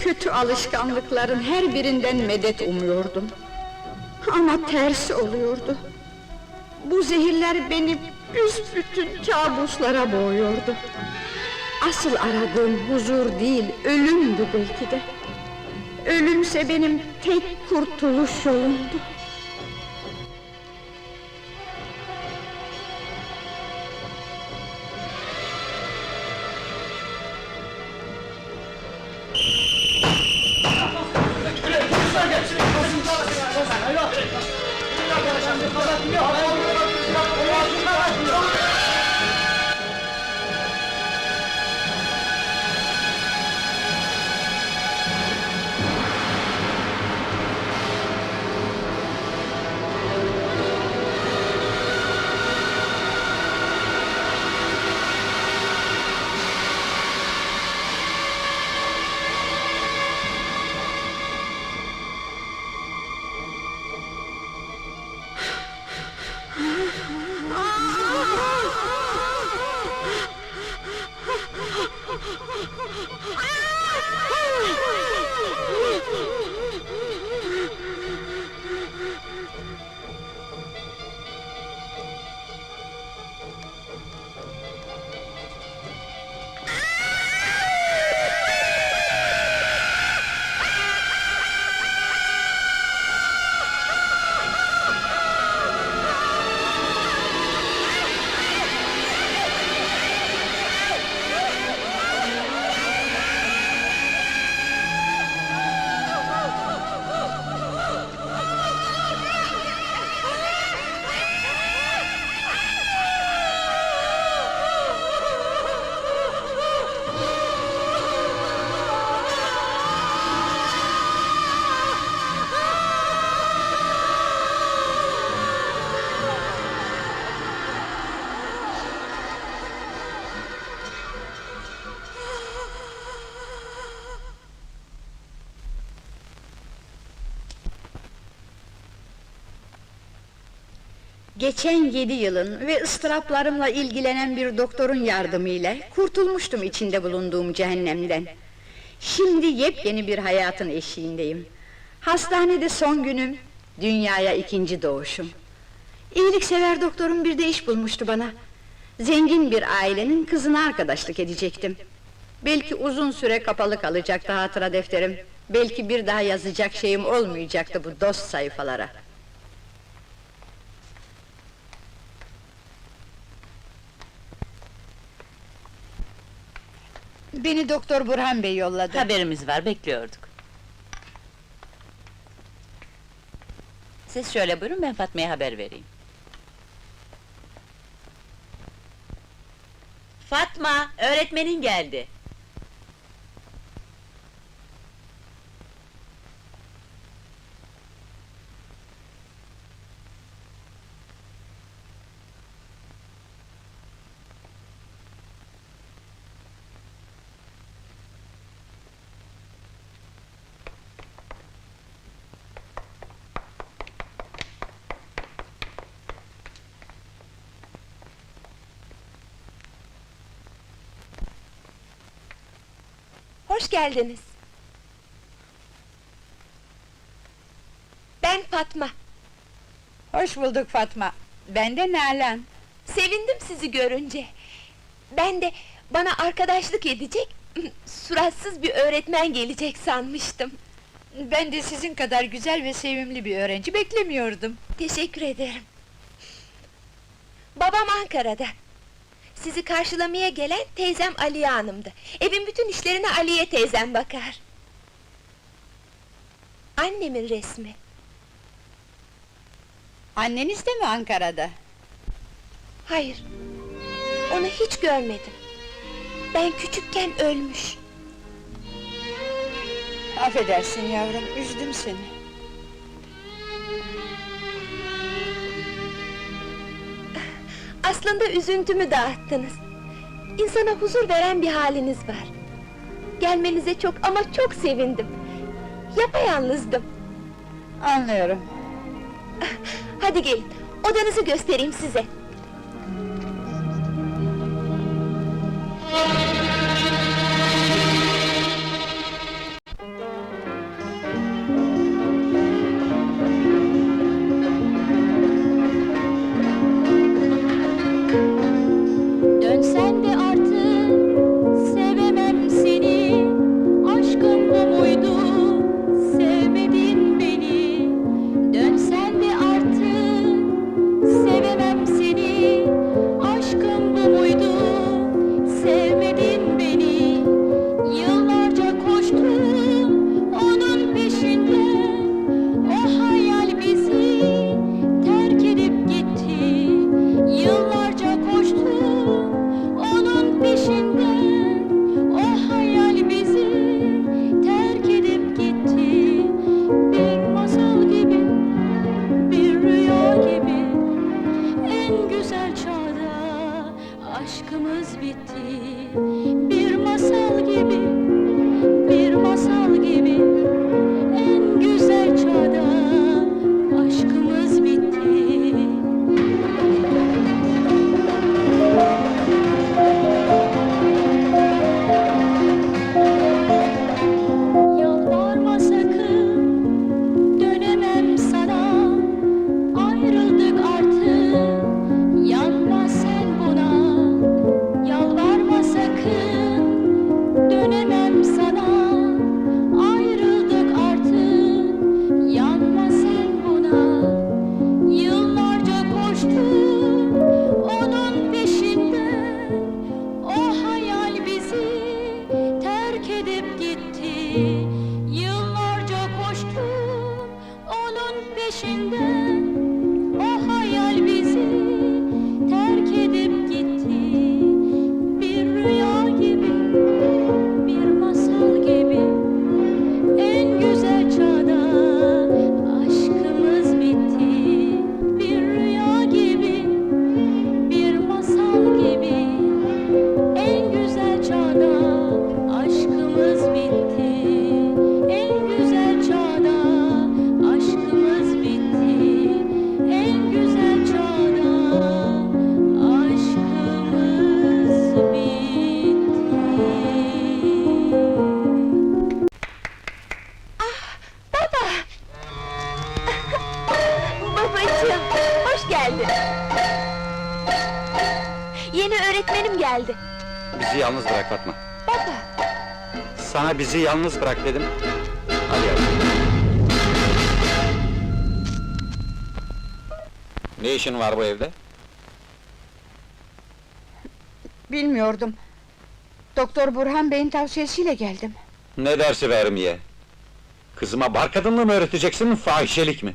kötü alışkanlıkların her birinden medet umuyordum. Ama tersi oluyordu. Bu zehirler beni büsbütün kabuslara boğuyordu. Asıl aradığım huzur değil, ölümdü belki de. Ölümse benim tek kurtuluş yolumdu. Geçen yedi yılın ve ıstıraplarımla ilgilenen bir doktorun yardımıyla kurtulmuştum içinde bulunduğum cehennemden. Şimdi yepyeni bir hayatın eşiğindeyim. Hastanede son günüm, dünyaya ikinci doğuşum. İyiliksever doktorum bir de iş bulmuştu bana. Zengin bir ailenin kızına arkadaşlık edecektim. Belki uzun süre kapalı kalacaktı hatıra defterim. Belki bir daha yazacak şeyim olmayacaktı bu dost sayfalara. Beni Doktor Burhan Bey yolladı. Haberimiz var, bekliyorduk. Siz şöyle buyurun, ben Fatma'ya haber vereyim. Fatma, öğretmenin geldi. Hoş geldiniz. Ben Fatma. Hoş bulduk Fatma. Ben de Nalan. Sevindim sizi görünce. Ben de bana arkadaşlık edecek, suratsız bir öğretmen gelecek sanmıştım. Ben de sizin kadar güzel ve sevimli bir öğrenci beklemiyordum. Teşekkür ederim. Babam Ankara'da. Sizi karşılamaya gelen teyzem Aliye Hanım'dı. Evin bütün işlerine Aliye teyzem bakar. Annemin resmi. Anneniz de mi Ankara'da? Hayır. Onu hiç görmedim. Ben küçükken ölmüş. Affedersin yavrum, üzdüm seni. Aslında üzüntümü dağıttınız. İnsana huzur veren bir haliniz var. Gelmenize çok ama çok sevindim. Yapayalnızdım. Anlıyorum. Hadi gelin, odanızı göstereyim size. şimdi. Yeni öğretmenim geldi. Bizi yalnız bırak Fatma. Baba! Sana bizi yalnız bırak dedim. Hadi yavrum. Ne işin var bu evde? Bilmiyordum. Doktor Burhan Bey'in tavsiyesiyle geldim. Ne dersi vermeye? Kızıma bar kadınlığı mı öğreteceksin, fahişelik mi?